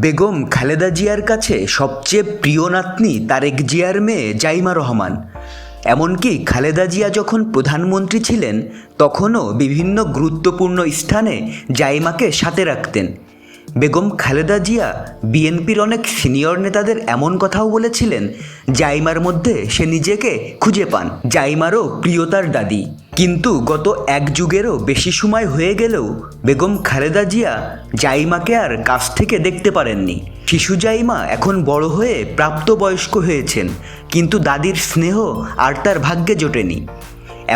বেগম খালেদা জিয়ার কাছে সবচেয়ে প্রিয় নাতনি তারেক জিয়ার মেয়ে জাইমা রহমান। এমনকি খালেদা জিয়া যখন প্রধানমন্ত্রী ছিলেন, তখনও বিভিন্ন গুরুত্বপূর্ণ স্থানে জাইমাকে সাথে রাখতেন। বেগম খালেদা জিয়া বিএনপির অনেক সিনিয়র নেতাদের এমন কথাও বলেছিলেন, জাইমার মধ্যে সে নিজেকে খুঁজে পান। জাইমারও প্রিয়তার দাদি। কিন্তু গত এক যুগেরও বেশি সময় হয়ে গেলেও বেগম খালেদা জিয়া জাইমাকে আর কাছ থেকে দেখতে পারেননি। শিশু জাইমা এখন বড় হয়ে প্রাপ্তবয়স্ক হয়েছেন, কিন্তু দাদির স্নেহ আর তার ভাগ্যে জোটেনি।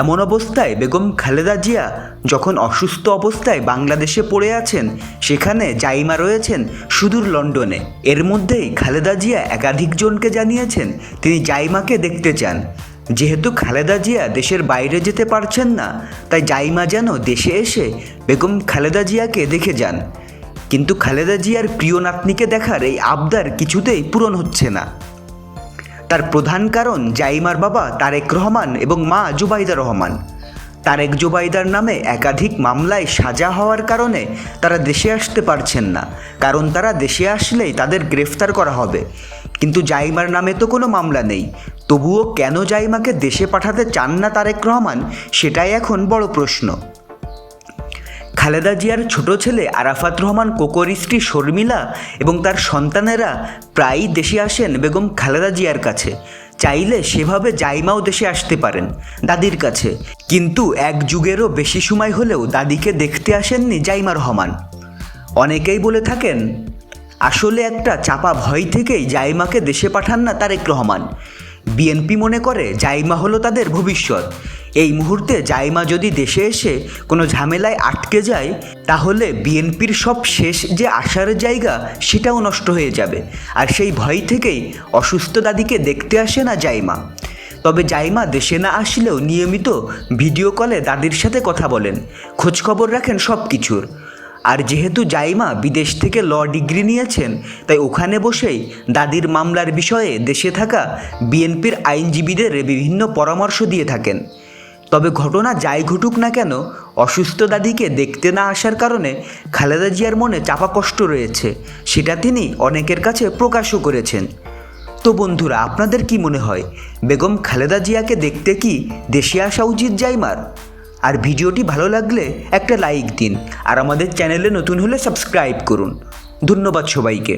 এমন অবস্থায় বেগম খালেদা জিয়া যখন অসুস্থ অবস্থায় বাংলাদেশে পড়ে আছেন, সেখানে জাইমা রয়েছেন সুদূর লন্ডনে। এর মধ্যেই খালেদা জিয়া একাধিকজনকে জানিয়েছেন, তিনি জাইমাকে দেখতে চান। যেহেতু খালেদা জিয়া দেশের বাইরে যেতে পারছেন না, তাই জাইমা যেন দেশে এসে বেগম খালেদা জিয়াকে দেখে যান। কিন্তু খালেদা জিয়ার প্রিয় নাতনিকে দেখার এই আবদার কিছুতেই পূরণ হচ্ছে না। তার প্রধান কারণ জাইমার বাবা তারেক রহমান এবং মা জুবাইদা রহমান। তারেক জুবাইদার নামে একাধিক মামলায় সাজা হওয়ার কারণে তারা দেশে আসতে পারছেন না, কারণ তারা দেশে আসলেই তাদের গ্রেফতার করা হবে। কিন্তু জাইমার নামে তো কোনো মামলা নেই তবুও কেন জাইমাকে দেশে পাঠাতে চান না তারেক রহমান? সেটাই এখন বড় প্রশ্ন। খালেদা জিয়ার ছোট ছেলে আরাফাত রহমান, কোকর স্ত্রী শর্মিলা এবং তার সন্তানেরা প্রায়ই দেশে আসেন বেগম খালেদা জিয়ার কাছে। চাইলে সেভাবে জাইমাও দেশে আসতে পারেন দাদির কাছে। কিন্তু এক যুগেরও বেশি সময় হলেও দাদিকে দেখতে আসেননি জাইমা রহমান। অনেকেই বলে থাকেন, আসলে একটা চাপা ভয় থেকেই জাইমাকে দেশে পাঠান না তারেক রহমান। বিএনপি মনে করে জাইমা হলো তাদের ভবিষ্যৎ। এই মুহূর্তে জাইমা যদি দেশে এসে কোনো ঝামেলায় আটকে যায়, তাহলে বিএনপির সব শেষ যে আসার জায়গা সেটাও নষ্ট হয়ে যাবে। আর সেই ভয় থেকেই অসুস্থ দাদিকে দেখতে আসে না জাইমা। তবে জাইমা দেশে না আসলেও নিয়মিত ভিডিও কলে দাদির সাথে কথা বলেন। খোঁজখবর রাখেন সব কিছুর আর যেহেতু জাইমা বিদেশ থেকে ল ডিগ্রি নিয়েছেন, তাই ওখানে বসেই দাদির মামলার বিষয়ে দেশে থাকা বিএনপির আইনজীবীদের বিভিন্ন পরামর্শ দিয়ে থাকেন। তবে ঘটনা যাই ঘটুক না কেন, অসুস্থ দাদিকে দেখতে না আসার কারণে খালেদা জিয়ার মনে চাপা কষ্ট রয়েছে, সেটা তিনি অনেকের কাছে প্রকাশও করেছেন। তো বন্ধুরা, আপনাদের কি মনে হয়, বেগম খালেদা জিয়াকে দেখতে কি দেশে আসা উচিত জাইমার? আর ভিডিওটি ভালো লাগলে একটা লাইক দিন আর আমাদের চ্যানেলে নতুন হলে সাবস্ক্রাইব করুন। ধন্যবাদ সবাইকে।